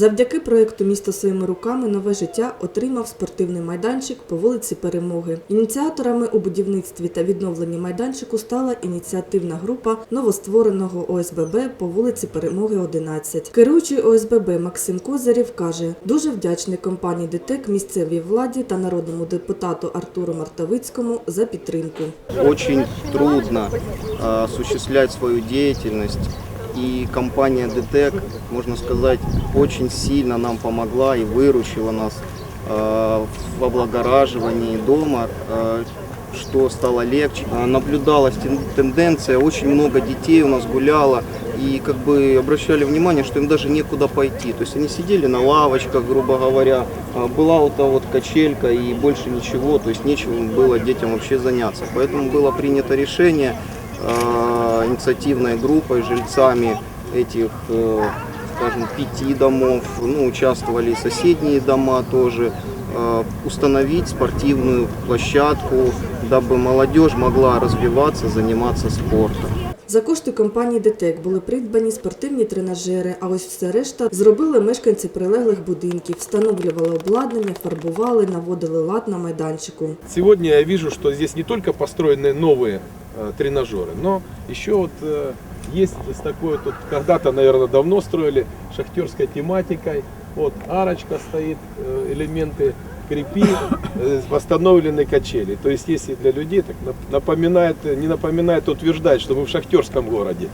Завдяки проєкту Місто своїми руками нове життя отримав спортивний майданчик по вулиці Перемоги. Ініціаторами у будівництві та відновленні майданчику стала ініціативна група новоствореного ОСББ по вулиці Перемоги 11. Керуючий ОСББ Максим Козарєв каже, дуже вдячний компанії ДТЕК, місцевій владі та народному депутату Артуру Мартовицькому за підтримку. Очень трудно осуществлять свою деятельность. И компания ДТЕК, можно сказать, очень сильно нам помогла и выручила нас а, в облагораживании дома, а, что стало легче. А, Наблюдалась тен- тенденция, очень много детей у нас гуляло, и как бы обращали внимание, что им даже некуда пойти. То есть они сидели на лавочках, грубо говоря, была вот эта вот качелька и больше ничего, то есть нечем было детям вообще заняться. Поэтому было принято решение э, инициативной группой, жильцами этих, э, скажем, пяти домов, ну, участвовали и соседние дома тоже, э, установить спортивную площадку, дабы молодежь могла развиваться, заниматься спортом. За кошти компанії ДТЕК були придбані спортивні тренажери, а ось все решта зробили мешканці прилеглих будинків, встановлювали обладнання, фарбували, наводили лад на майданчику. Сегодня я вижу, что здесь не только построены новые э, тренажеры, но еще вот э, есть с такой вот, когда-то, наверное, давно строили шахтерской тематикой. Вот арочка стоит, э, элементы крепи, э, восстановлены качели. То есть если для людей так нап- напоминает, не напоминает, а утверждает, что мы в шахтерском городе.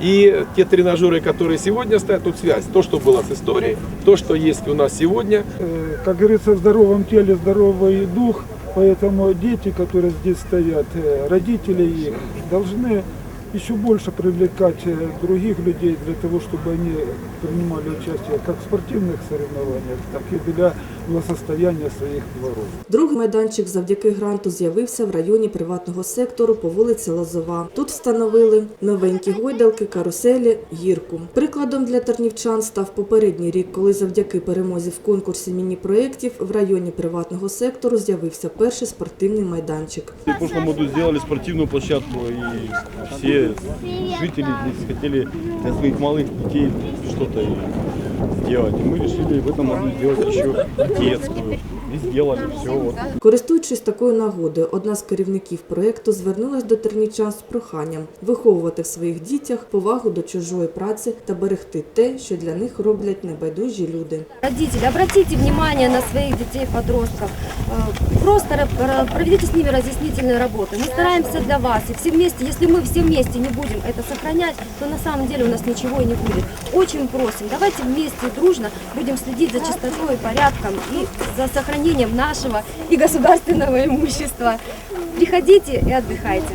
И те тренажеры, которые сегодня стоят, тут связь. То, что было с историей, то, что есть у нас сегодня, Э, Как говорится, в здоровом теле здоровый дух, поэтому дети, которые здесь стоят, э, родители их, должны еще больше привлекать э, других людей для того, чтобы они принимали участие как в спортивных соревнованиях, так и для благосостояния своих дворов. Другий майданчик завдяки гранту з'явився в районі приватного сектору по вулиці Лозова. Тут встановили новенькі гойдалки, каруселі, гірку. Прикладом для тернівчан став попередній рік, коли завдяки перемозі в конкурсі міні-проєктів в районі приватного сектору з'явився перший спортивний майданчик. В прошлом году сделали спортивную площадку, и все жители здесь хотели для своих малых детей что-то сделать. И мы решили в этом году сделать еще детскую. И сделали все. Вот. Користуючись такою нагодою, одна з керівників проєкту звернулась до тернівчан з проханням виховувати в своїх дітях повагу до чужої праці та берегти те, що для них роблять небайдужі люди. Родители, обратите внимание на своих детей, подростков. Э, Просто ра- ра- проведите с ними разъяснительные работы. Мы стараемся для вас. И все вместе, если мы все вместе не будем это сохранять, то на самом деле у нас ничего и не будет. Очень просим, давайте вместе и дружно будем следить за чистотой, порядком и за сохранением нашего и государственного имущества. Приходите и отдыхайте.